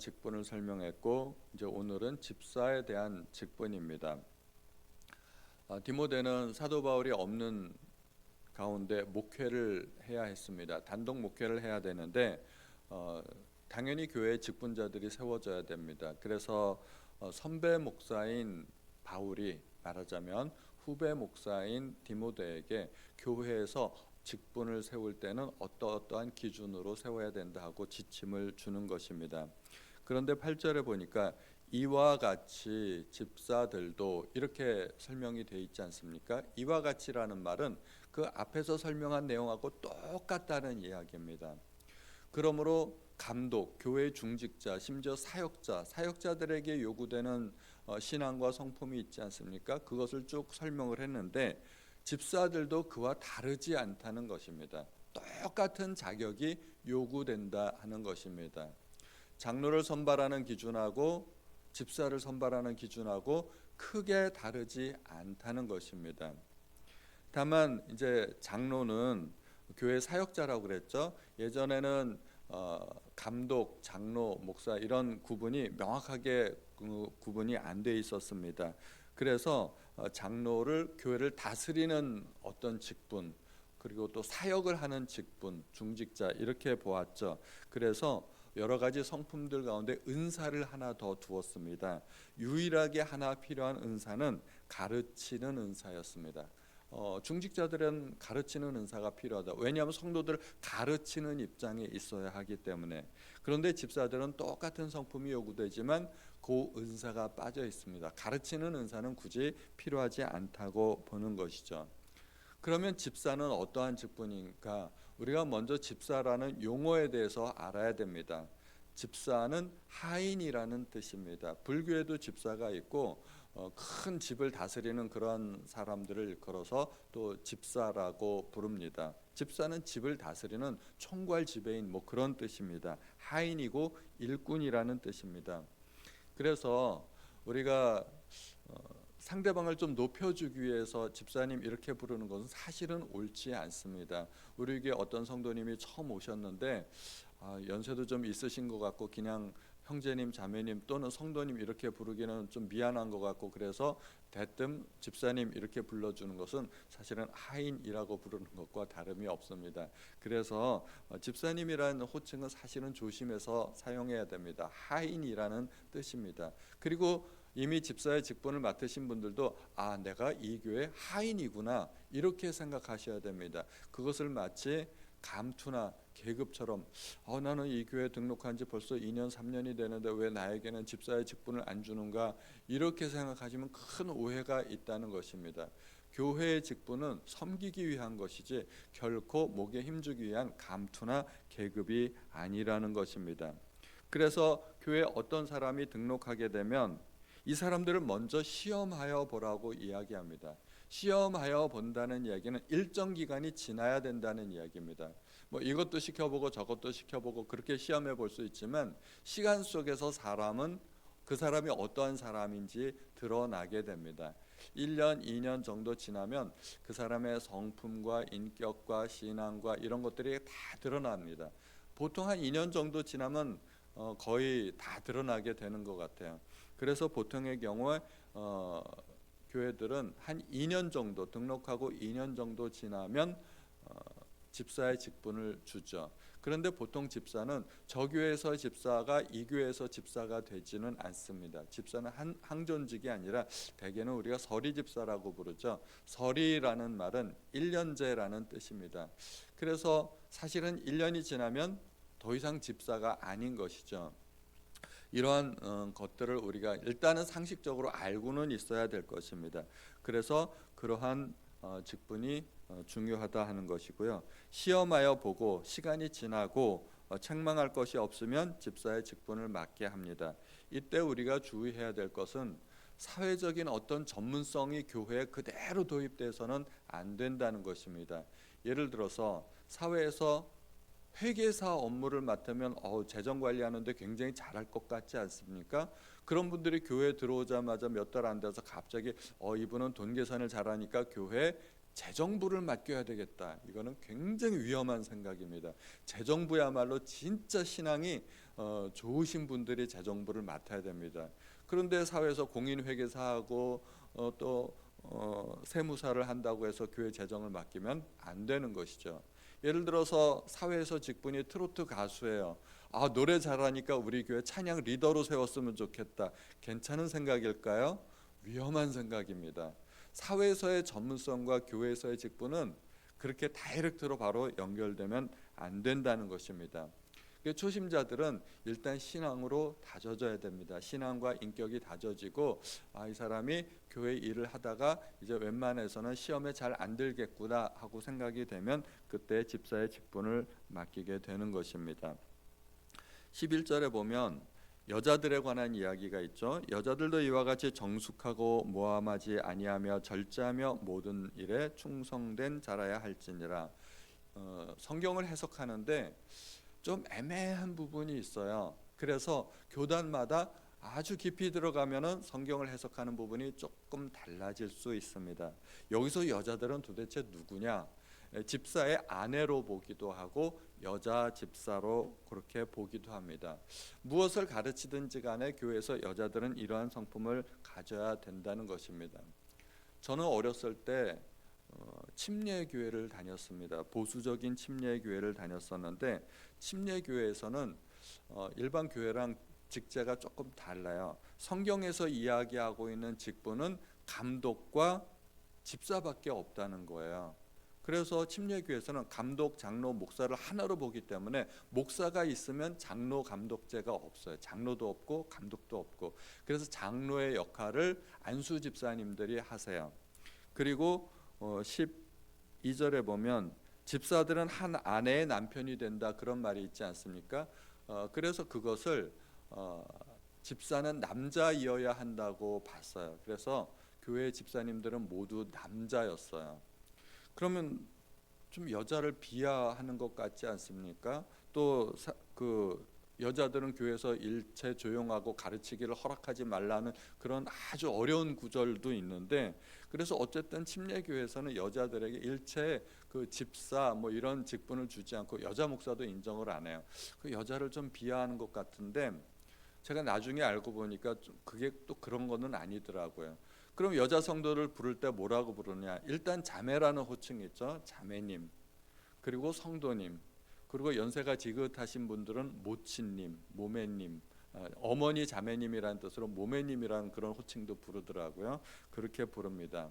직분을 설명했고 이제 오늘은 집사에 대한 직분입니다. 아, 디모데는 사도 바울이 없는 가운데 목회를 해야 했습니다. 단독 목회를 해야 되는데 어, 당연히 교회 직분자들이 세워져야 됩니다. 그래서 어, 선배 목사인 바울이 말하자면 후배 목사인 디모데에게 교회에서 직분을 세울 때는 어떠어떠한 기준으로 세워야 된다 하고 지침을 주는 것입니다. 그런데 8절에 보니까 이와 같이 집사들도 이렇게 설명이 돼 있지 않습니까? 이와 같이라는 말은 그 앞에서 설명한 내용하고 똑같다는 이야기입니다. 그러므로 감독, 교회 중직자, 심지어 사역자, 사역자들에게 요구되는 어, 신앙과 성품이 있지 않습니까? 그것을 쭉 설명을 했는데 집사들도 그와 다르지 않다는 것입니다. 똑같은 자격이 요구된다 하는 것입니다. 장로를 선발하는 기준하고 집사를 선발하는 기준하고 크게 다르지 않다는 것입니다. 다만 이제 장로는 교회 사역자라고 그랬죠. 예전에는 어, 감독, 장로, 목사 이런 구분이 명확하게 그 구분이 안 돼 있었습니다. 그래서 어, 장로를 교회를 다스리는 어떤 직분 그리고 또 사역을 하는 직분, 중직자 이렇게 보았죠. 그래서 여러 가지 성품들 가운데 은사를 하나 더 두었습니다. 유일하게 하나 필요한 은사는 가르치는 은사였습니다. 어, 중직자들은 가르치는 은사가 필요하다. 왜냐하면 성도들 가르치는 입장에 있어야 하기 때문에. 그런데 집사들은 똑같은 성품이 요구되지만 그 은사가 빠져 있습니다. 가르치는 은사는 굳이 필요하지 않다고 보는 것이죠. 그러면 집사는 어떠한 직분인가? 우리가 먼저 집사라는 용어에 대해서 알아야 됩니다. 집사는 하인이라는 뜻입니다. 불교에도 집사가 있고 어, 큰 집을 다스리는 그런 사람들을 걸어서 또 집사라고 부릅니다. 집사는 집을 다스리는 총괄 지배인 뭐 그런 뜻입니다. 하인이고 일꾼이라는 뜻입니다. 그래서 우리가 어, 상대방을 좀 높여주기 위해서 집사님 이렇게 부르는 것은 사실은 옳지 않습니다. 우리에게 어떤 성도님이 처음 오셨는데 아, 연세도 좀 있으신 것 같고 그냥 형제님, 자매님 또는 성도님 이렇게 부르기는 좀 미안한 것 같고 그래서 대뜸 집사님 이렇게 불러주는 것은 사실은 하인이라고 부르는 것과 다름이 없습니다. 그래서 어, 집사님이라는 호칭은 사실은 조심해서 사용해야 됩니다. 하인이라는 뜻입니다. 그리고 이미 집사의 직분을 맡으신 분들도 아 내가 이 교회 하인이구나 이렇게 생각하셔야 됩니다. 그것을 마치 감투나 계급처럼 어, 나는 이 교회 등록한 지 벌써 2년 3년이 되는데 왜 나에게는 집사의 직분을 안 주는가 이렇게 생각하시면 큰 오해가 있다는 것입니다. 교회의 직분은 섬기기 위한 것이지 결코 목에 힘주기 위한 감투나 계급이 아니라는 것입니다. 그래서 교회 어떤 사람이 등록하게 되면 이 사람들을 먼저 시험하여 보라고 이야기합니다. 시험하여 본다는 이야기는 일정 기간이 지나야 된다는 이야기입니다. 뭐 이것도 시켜보고 저것도 시켜보고 그렇게 시험해 볼 수 있지만 시간 속에서 사람은 그 사람이 어떠한 사람인지 드러나게 됩니다. 1년, 2년 정도 지나면 그 사람의 성품과 인격과 신앙과 이런 것들이 다 드러납니다. 보통 한 2년 정도 지나면 어, 거의 다 드러나게 되는 것 같아요. 그래서 보통의 경우에 어, 교회들은 한 2년 정도 등록하고 2년 정도 지나면 어, 집사의 직분을 주죠. 그런데 보통 집사는 저 교회에서 집사가 이 교회에서 집사가 되지는 않습니다. 집사는 한 항존직이 아니라 대개는 우리가 서리 집사라고 부르죠. 서리라는 말은 1년제라는 뜻입니다. 그래서 사실은 1년이 지나면 더 이상 집사가 아닌 것이죠. 이러한 어, 것들을 우리가 일단은 상식적으로 알고는 있어야 될 것입니다. 그래서 그러한 어, 직분이 어, 중요하다 하는 것이고요. 시험하여 보고 시간이 지나고 어, 책망할 것이 없으면 집사의 직분을 맡게 합니다. 이때 우리가 주의해야 될 것은 사회적인 어떤 전문성이 교회에 그대로 도입돼서는 안 된다는 것입니다. 예를 들어서 사회에서 회계사 업무를 맡으면 어, 재정 관리하는데 굉장히 잘할 것 같지 않습니까? 그런 분들이 교회 들어오자마자 몇 달 안 돼서 갑자기 어 이분은 돈 계산을 잘하니까 교회 재정부를 맡겨야 되겠다. 이거는 굉장히 위험한 생각입니다. 재정부야말로 진짜 신앙이 어, 좋으신 분들이 재정부를 맡아야 됩니다. 그런데 사회에서 공인회계사하고 어, 또 어, 세무사를 한다고 해서 교회 재정을 맡기면 안 되는 것이죠. 예를 들어서 사회에서 직분이 트로트 가수예요. 아 노래 잘하니까 우리 교회 찬양 리더로 세웠으면 좋겠다. 괜찮은 생각일까요? 위험한 생각입니다. 사회에서의 전문성과 교회에서의 직분은 그렇게 다이렉트로 바로 연결되면 안 된다는 것입니다. 그 초심자들은 일단 신앙으로 다져져야 됩니다. 신앙과 인격이 다져지고 아, 이 사람이 교회 일을 하다가 이제 웬만해서는 시험에 잘 안 들겠구나 하고 생각이 되면 그때 집사의 직분을 맡기게 되는 것입니다. 11절에 보면 여자들에 관한 이야기가 있죠. 여자들도 이와 같이 정숙하고 모함하지 아니하며 절제하며 모든 일에 충성된 자라야 할지니라. 어, 성경을 해석하는데 좀 애매한 부분이 있어요. 그래서 교단마다 아주 깊이 들어가면은 성경을 해석하는 부분이 조금 달라질 수 있습니다. 여기서 여자들은 도대체 누구냐? 에, 집사의 아내로 보기도 하고 여자 집사로 그렇게 보기도 합니다. 무엇을 가르치든지 간에 교회에서 여자들은 이러한 성품을 가져야 된다는 것입니다. 저는 어렸을 때 어, 침례 교회를 다녔습니다. 보수적인 침례 교회를 다녔었는데 침례 교회에서는 어, 일반 교회랑 직제가 조금 달라요. 성경에서 이야기하고 있는 직분은 감독과 집사밖에 없다는 거예요. 그래서 침례교에서는 감독, 장로, 목사를 하나로 보기 때문에 목사가 있으면 장로, 감독제가 없어요. 장로도 없고 감독도 없고. 그래서 장로의 역할을 안수 집사님들이 하세요. 그리고 어, 12절에 보면 집사들은 한 아내의 남편이 된다 그런 말이 있지 않습니까? 어, 그래서 그것을 어, 집사는 남자이어야 한다고 봤어요. 그래서 교회 집사님들은 모두 남자였어요. 그러면 좀 여자를 비하하는 것 같지 않습니까? 또그 여자들은 교회에서 일체 조용하고 가르치기를 허락하지 말라는 그런 아주 어려운 구절도 있는데 그래서 어쨌든 침례 교회에서는 여자들에게 일체 그 집사 뭐 이런 직분을 주지 않고 여자 목사도 인정을 안 해요. 그 여자를 좀 비하하는 것 같은데 제가 나중에 알고 보니까 좀 그게 또 그런 거는 아니더라고요. 그럼 여자 성도를 부를 때 뭐라고 부르냐? 일단 자매라는 호칭이 있죠. 자매님. 그리고 성도님. 그리고 연세가 지긋하신 분들은 모친님, 모매님, 어, 어머니 자매님이라는 뜻으로 모매님이라는 그런 호칭도 부르더라고요. 그렇게 부릅니다.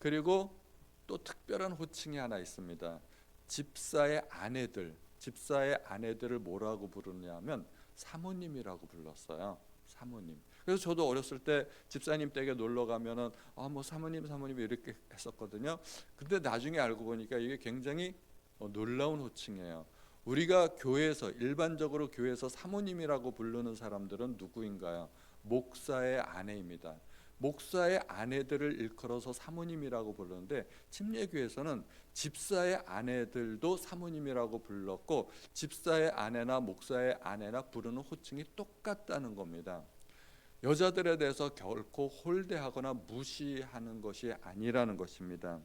그리고 또 특별한 호칭이 하나 있습니다. 집사의 아내들, 집사의 아내들을 뭐라고 부르냐면 사모님이라고 불렀어요. 사모님. 그래서 저도 어렸을 때 집사님 댁에 놀러 가면은 아뭐 사모님 사모님 이렇게 했었거든요. 근데 나중에 알고 보니까 이게 굉장히 어, 놀라운 호칭이에요. 우리가 교회에서 일반적으로 교회에서 사모님이라고 부르는 사람들은 누구인가요? 목사의 아내입니다. 목사의 아내들을 일컬어서 사모님이라고 부르는데 침례교에서는 집사의 아내들도 사모님이라고 불렀고 집사의 아내나 목사의 아내나 부르는 호칭이 똑같다는 겁니다. 여자들에 대해서 결코 홀대하거나 무시하는 것이 아니라는 것입니다.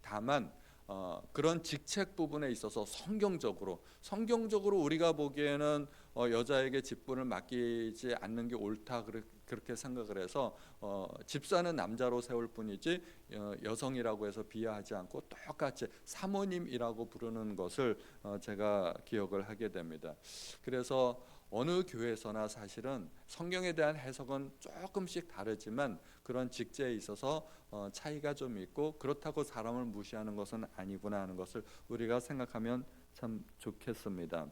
다만 어, 그런 직책 부분에 있어서 성경적으로 성경적으로 우리가 보기에는 어, 여자에게 직분을 맡기지 않는 게 옳다 그렇 게 생각을 해서 어, 집사는 남자로 세울 뿐이지 어, 여성이라고 해서 비하하지 않고 똑같이 사모님이라고 부르는 것을 어, 제가 기억을 하게 됩니다. 그래서 어느 교회에서나 사실은 성경에 대한 해석은 조금씩 다르지만 그런 직제에 있어서 어, 차이가 좀 있고 그렇다고 사람을 무시하는 것은 아니구나 하는 것을 우리가 생각하면 참 좋겠습니다.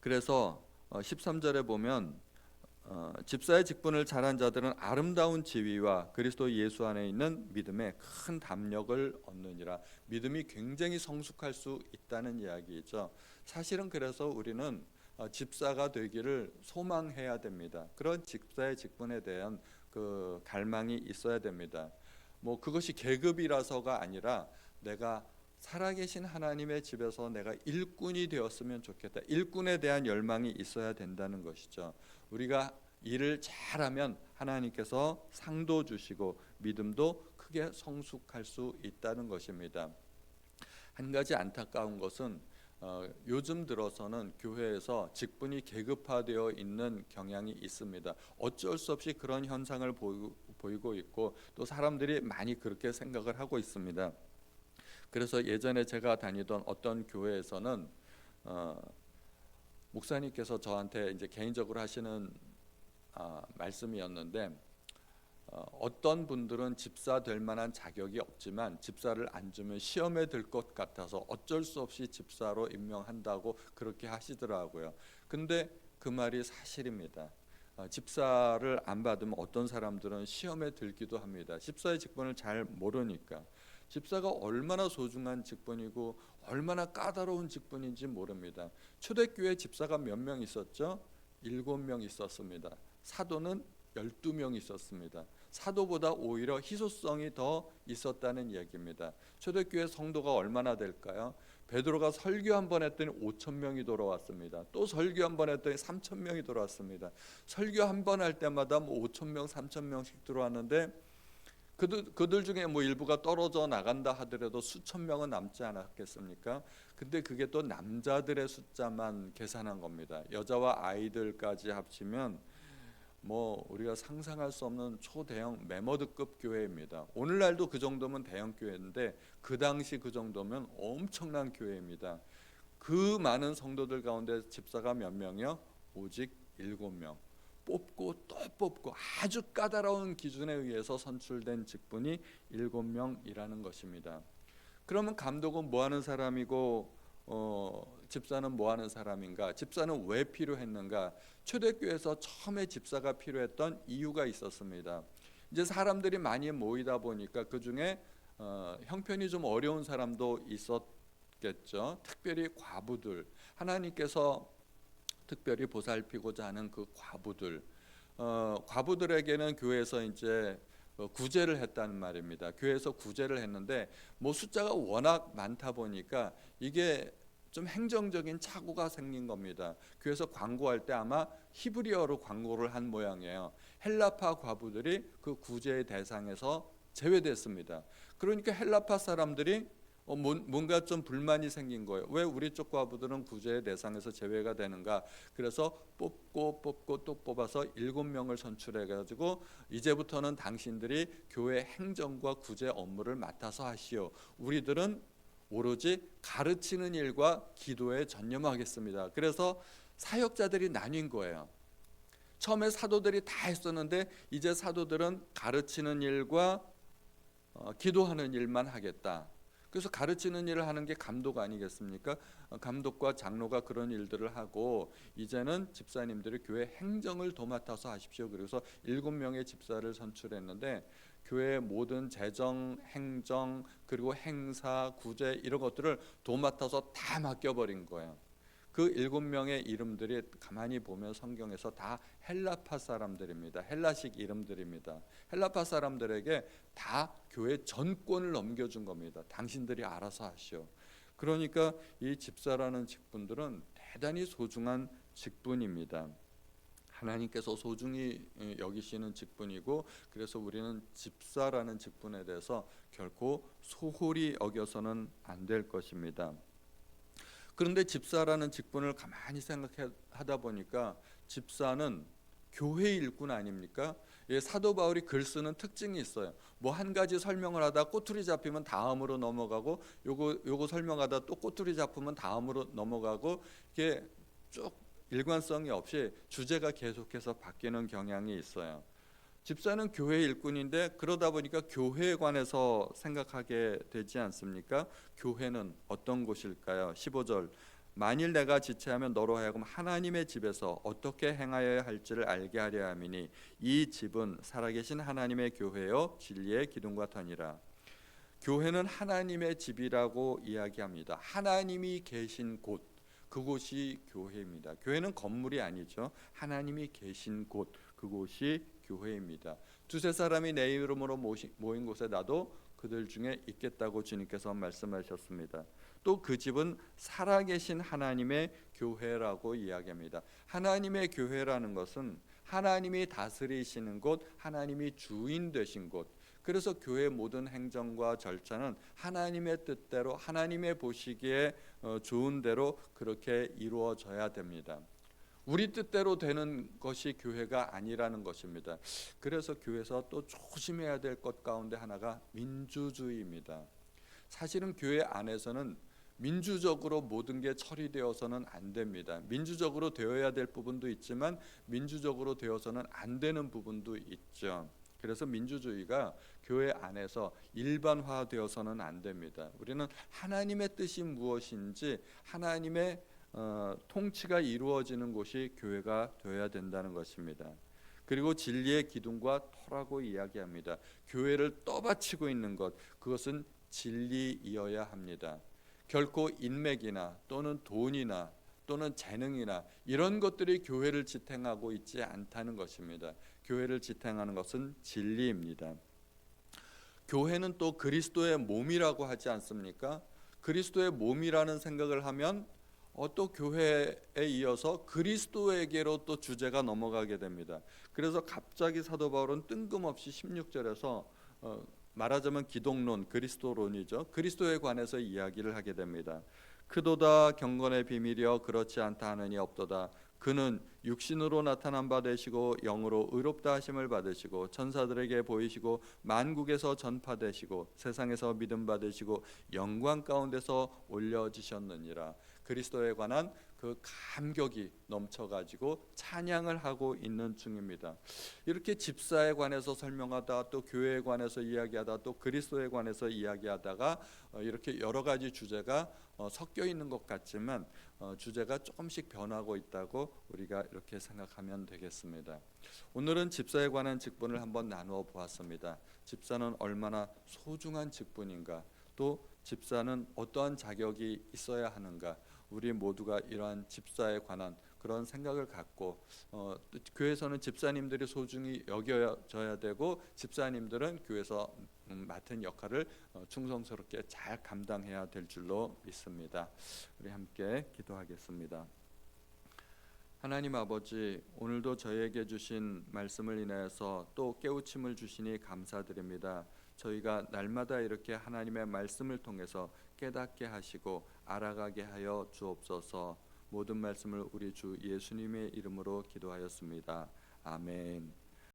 그래서 13절에 보면 어, 집사의 직분을 잘한 자들은 아름다운 지위와 그리스도 예수 안에 있는 믿음에 큰 담력을 얻느니라. 믿음이 굉장히 성숙할 수 있다는 이야기죠. 사실은 그래서 우리는 어, 집사가 되기를 소망해야 됩니다. 그런 집사의 직분에 대한 그 갈망이 있어야 됩니다. 뭐 그것이 계급이라서가 아니라 내가 살아계신 하나님의 집에서 내가 일꾼이 되었으면 좋겠다. 일꾼에 대한 열망이 있어야 된다는 것이죠. 우리가 일을 잘하면 하나님께서 상도 주시고 믿음도 크게 성숙할 수 있다는 것입니다. 한 가지 안타까운 것은 어, 요즘 들어서는 교회에서 직분이 계급화되어 있는 경향이 있습니다. 어쩔 수 없이 그런 현상을 보이고, 있고 또 사람들이 많이 그렇게 생각을 하고 있습니다. 그래서 예전에 제가 다니던 어떤 교회에서는 어, 목사님께서 저한테 이제 개인적으로 하시는 아, 말씀이었는데 어, 어떤 분들은 집사 될 만한 자격이 없지만 집사를 안 주면 시험에 들 것 같아서 어쩔 수 없이 집사로 임명한다고 그렇게 하시더라고요. 근데 그 말이 사실입니다. 어, 집사를 안 받으면 어떤 사람들은 시험에 들기도 합니다. 집사의 직분을 잘 모르니까 집사가 얼마나 소중한 직분이고 얼마나 까다로운 직분인지 모릅니다. 초대교회 집사가 몇 명 있었죠? 일곱 명 있었습니다. 사도는 열두 명 있었습니다. 사도보다 오히려 희소성이 더 있었다는 얘기입니다. 초대교회 성도가 얼마나 될까요? 베드로가 설교 한 번 했더니 5천 명이 돌아왔습니다. 또 설교 한 번 했더니 3천 명이 돌아왔습니다. 설교 한 번 할 때마다 뭐 5천 명, 3천 명씩 들어왔는데 그들, 그들 중에 뭐 일부가 떨어져 나간다 하더라도 수천 명은 남지 않았겠습니까? 근데 그게 또 남자들의 숫자만 계산한 겁니다. 여자와 아이들까지 합치면 뭐 우리가 상상할 수 없는 초대형 메머드급 교회입니다. 오늘날도 그 정도면 대형 교회인데 그 당시 그 정도면 엄청난 교회입니다. 그 많은 성도들 가운데 집사가 몇 명이요? 오직 일곱 명. 뽑고 또 뽑고 아주 까다로운 기준에 의해서 선출된 직분이 일곱 명이라는 것입니다. 그러면 감독은 뭐 하는 사람이고 어, 집사는 뭐 하는 사람인가? 집사는 왜 필요했는가? 초대교회에서 처음에 집사가 필요했던 이유가 있었습니다. 이제 사람들이 많이 모이다 보니까 그 중에 어, 형편이 좀 어려운 사람도 있었겠죠. 특별히 과부들 하나님께서 특별히 보살피고자 하는 그 과부들 어, 과부들에게는 교회에서 이제 어, 구제를 했다는 말입니다. 교회에서 구제를 했는데 뭐 숫자가 워낙 많다 보니까 이게 좀 행정적인 착오가 생긴 겁니다. 교회에서 광고할 때 아마 히브리어로 광고를 한 모양이에요. 헬라파 과부들이 그 구제의 대상에서 제외됐습니다. 그러니까 헬라파 사람들이 어, 뭔가 좀 불만이 생긴 거예요. 왜 우리 쪽 과부들은 구제의 대상에서 제외가 되는가? 그래서 뽑고 뽑고 또 뽑아서 일곱 명을 선출해 가지고 이제부터는 당신들이 교회 행정과 구제 업무를 맡아서 하시오. 우리들은 오로지 가르치는 일과 기도에 전념하겠습니다. 그래서 사역자들이 나뉜 거예요. 처음에 사도들이 다 했었는데 이제 사도들은 가르치는 일과 어, 기도하는 일만 하겠다. 그래서 가르치는 일을 하는 게 감독 아니겠습니까? 어, 감독과 장로가 그런 일들을 하고 이제는 집사님들이 교회 행정을 도맡아서 하십시오. 그래서 일곱 명의 집사를 선출했는데 교회의 모든 재정, 행정 그리고 행사, 구제 이런 것들을 도맡아서 다 맡겨버린 거예요. 그 일곱 명의 이름들이 가만히 보면 성경에서 다 헬라파 사람들입니다. 헬라식 이름들입니다. 헬라파 사람들에게 다 교회 전권을 넘겨준 겁니다. 당신들이 알아서 하시오. 그러니까 이 집사라는 직분들은 대단히 소중한 직분입니다. 하나님께서 소중히 여기시는 직분이고 그래서 우리는 집사라는 직분에 대해서 결코 소홀히 여겨서는 안 될 것입니다. 그런데 집사라는 직분을 가만히 생각하다 보니까 집사는 교회 일꾼 아닙니까? 예, 사도 바울이 글 쓰는 특징이 있어요. 뭐 한 가지 설명을 하다 꼬투리 잡히면 다음으로 넘어가고 요거 요거 설명하다 또 꼬투리 잡히면 다음으로 넘어가고 이게 쭉 일관성이 없이 주제가 계속해서 바뀌는 경향이 있어요. 집사는 교회 일꾼인데 그러다 보니까 교회에 관해서 생각하게 되지 않습니까? 교회는 어떤 곳일까요? 15절 만일 내가 지체하면 너로 하여금 하나님의 집에서 어떻게 행하여야 할지를 알게 하려 함이니 이 집은 살아계신 하나님의 교회요 진리의 기둥과 터니라. 교회는 하나님의 집이라고 이야기합니다. 하나님이 계신 곳 그곳이 교회입니다. 교회는 건물이 아니죠. 하나님이 계신 곳 그곳이 교회입니다. 두세 사람이 내 이름으로 모인 곳에 나도 그들 중에 있겠다고 주님께서 말씀하셨습니다. 또 그 집은 살아계신 하나님의 교회라고 이야기합니다. 하나님의 교회라는 것은 하나님이 다스리시는 곳, 하나님이 주인 되신 곳, 그래서 교회 모든 행정과 절차는 하나님의 뜻대로 하나님의 보시기에 어, 좋은 대로 그렇게 이루어져야 됩니다. 우리 뜻대로 되는 것이 교회가 아니라는 것입니다. 그래서 교회에서 또 조심해야 될 것 가운데 하나가 민주주의입니다. 사실은 교회 안에서는 민주적으로 모든 게 처리되어서는 안 됩니다. 민주적으로 되어야 될 부분도 있지만 민주적으로 되어서는 안 되는 부분도 있죠. 그래서 민주주의가 교회 안에서 일반화되어서는 안 됩니다. 우리는 하나님의 뜻이 무엇인지 하나님의 어, 통치가 이루어지는 곳이 교회가 되어야 된다는 것입니다. 그리고 진리의 기둥과 터라고 이야기합니다. 교회를 떠받치고 있는 것 그것은 진리이어야 합니다. 결코 인맥이나 또는 돈이나 또는 재능이나 이런 것들이 교회를 지탱하고 있지 않다는 것입니다. 교회를 지탱하는 것은 진리입니다. 교회는 또 그리스도의 몸이라고 하지 않습니까? 그리스도의 몸이라는 생각을 하면 어, 또 교회에 이어서 그리스도에게로 또 주제가 넘어가게 됩니다. 그래서 갑자기 사도 바울은 뜬금없이 16절에서 어, 말하자면 기독론, 그리스도론이죠. 그리스도에 관해서 이야기를 하게 됩니다. 크도다 경건의 비밀이여 그렇지 않다 하느니 없도다. 그는 육신으로 나타난 바 되시고 영으로 의롭다 하심을 받으시고 천사들에게 보이시고 만국에서 전파되시고 세상에서 믿음 받으시고 영광 가운데서 올려지셨느니라. 그리스도에 관한 그 감격이 넘쳐가지고 찬양을 하고 있는 중입니다. 이렇게 집사에 관해서 설명하다 또 교회에 관해서 이야기하다 또 그리스도에 관해서 이야기하다가 어, 이렇게 여러 가지 주제가 어, 섞여 있는 것 같지만 어, 주제가 조금씩 변하고 있다고 우리가 이렇게 생각하면 되겠습니다. 오늘은 집사에 관한 직분을 한번 나누어 보았습니다. 집사는 얼마나 소중한 직분인가 또 집사는 어떠한 자격이 있어야 하는가 우리 모두가 이러한 집사에 관한 그런 생각을 갖고 어, 또 교회에서는 집사님들이 소중히 여겨져야 되고 집사님들은 교회에서 음, 맡은 역할을 어, 충성스럽게 잘 감당해야 될 줄로 믿습니다. 우리 함께 기도하겠습니다. 하나님 아버지 오늘도 저에게 주신 말씀을 인하여서 또 깨우침을 주시니 감사드립니다. 저희가 날마다 이렇게 하나님의 말씀을 통해서 깨닫게 하시고 알아가게 하여 주옵소서. 모든 말씀을 우리 주 예수님의 이름으로 기도하였습니다. 아멘.